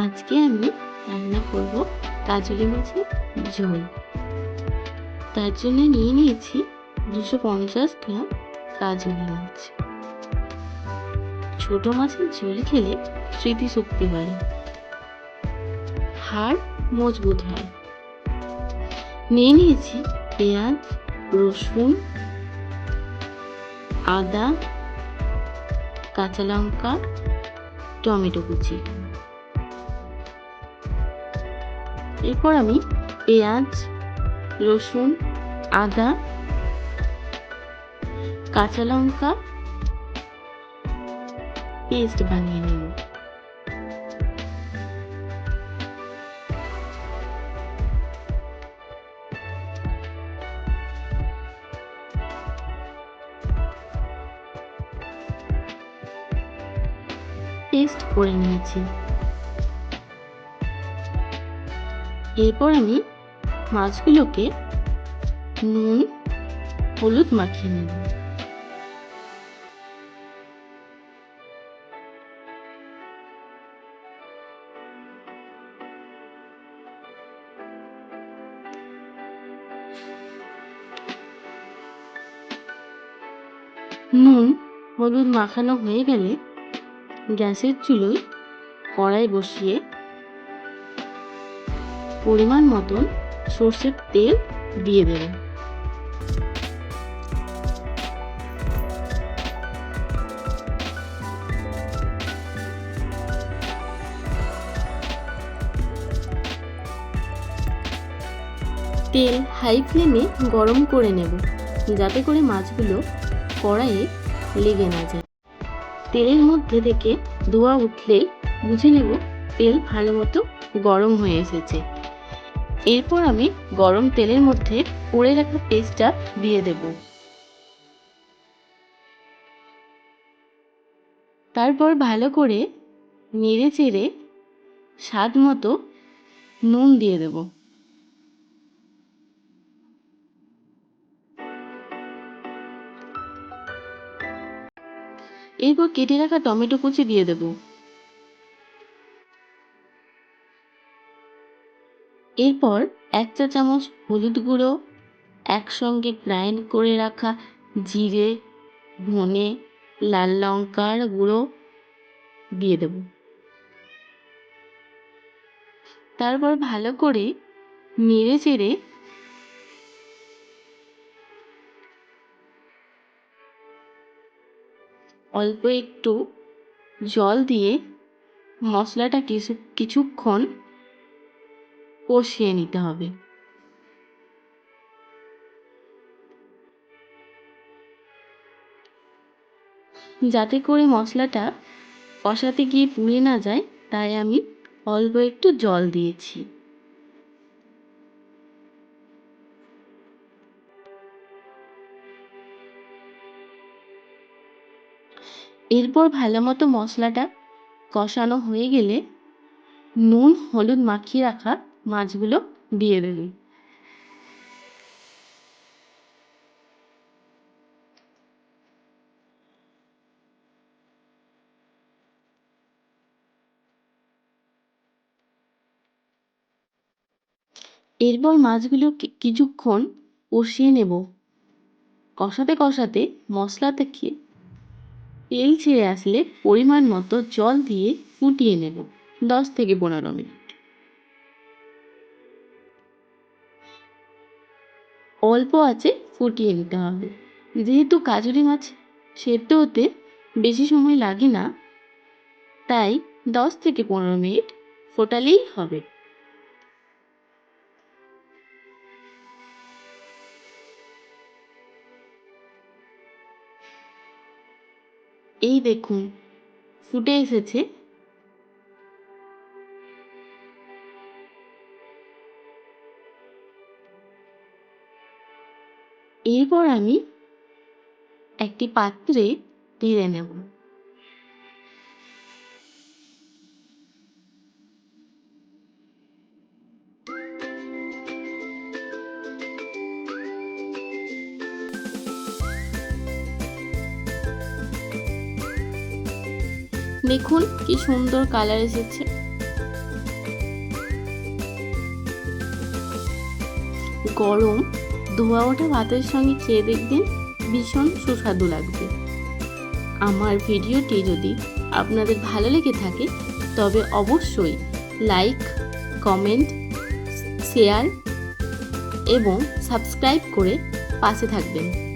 আজকে আমি রান্না করব কাজলি মাছের ঝোল। তার জন্য নিয়ে নিয়েছি দুশো পঞ্চাশ গ্রাম কাজলি মাছ। ছোট মাছের ঝোল খেলে স্মৃতিশক্তি বাড়ে। হাড় মজবুত হয়। নিয়ে নিয়েছি পেঁয়াজ, রসুন, আদা, কাঁচা লঙ্কা, টমেটো কুচি। এরপর আমি পেঁয়াজ রসুন আদা কাঁচা লঙ্কা পেস্ট বানিয়ে নেব। পেস্ট করে নিয়েছি। এরপর আমি মাছগুলোকে নুন, হলুদ মাখিয়ে নেব। নুন, হলুদ মাখানো হয়ে গেলে গ্যাসের চুলোয় কড়াই বসিয়ে পরিমাণ মতন সর্ষের তেল দিয়ে দেবেন তেল হাই ফ্লেমে গরম করে নেব, যাতে করে মাছগুলো কড়াইয়ে লেগে না যায়। তেলের মধ্যে থেকে ধোয়া উঠলেই বুঝে নেব তেল ভালো মতো গরম হয়ে এসেছে। এরপর আমি গরম তেলের মধ্যে করে রাখা পেস্টটা দিয়ে দেব। তারপর ভালো করে নেড়ে চেড়ে স্বাদ মতো নুন দিয়ে দেব। এরপর কেটে রাখা টমেটো কুচি দিয়ে দেব। এরপর এক চা চামচ হলুদ গুঁড়ো, একসঙ্গে গ্রাইন্ড করে রাখা জিরে, ধনে, লাল লঙ্কার গুঁড়ো দিয়ে দেব। তারপর ভালো করে নেড়ে চেড়ে অল্প একটু জল দিয়ে মশলাটা কিছু কিছুক্ষণ কষিয়ে নিতে হবে। যাতে করে মশলাটা কষাতে গিয়ে পুড়ে না যায়, তাই আমি অল্প একটু জল দিয়েছি। এরপর ভালো মতো মশলাটা কষানো হয়ে গেলে নুন, হলুদ মাখিয়ে রাখা মাছগুলো দিয়ে দেবে। এরপর মাছগুলো কিছুক্ষণ কষিয়ে নেব। কষাতে কষাতে মশলা থেকে তেল ছেড়ে আসলে পরিমাণ মতো জল দিয়ে ফুটিয়ে নেব, দশ থেকে পনেরো মিনিট। অল্প আছে, ফুটিয়ে নিতে হবে। যেহেতু কাজুরি মাছ সেদ্ধ হতে বেশি সময় লাগে না, তাই দশ থেকে পনেরো মিনিট ফোটালেই হবে। এই দেখুন, ফুটে এসেছে এরপর আমি একটি পাত্রে ঢেলে নেব। দেখুন কি সুন্দর কালার এসেছে। গরম ধোয়া ওঠা ভাতের সঙ্গে খেয়ে দেখবেন ভীষণ সুস্বাদু লাগবে। আমার ভিডিওটি যদি আপনাদের ভালো লেগে থাকে, তবে অবশ্যই লাইক, কমেন্ট, শেয়ার এবং সাবস্ক্রাইব করে পাশে থাকবেন।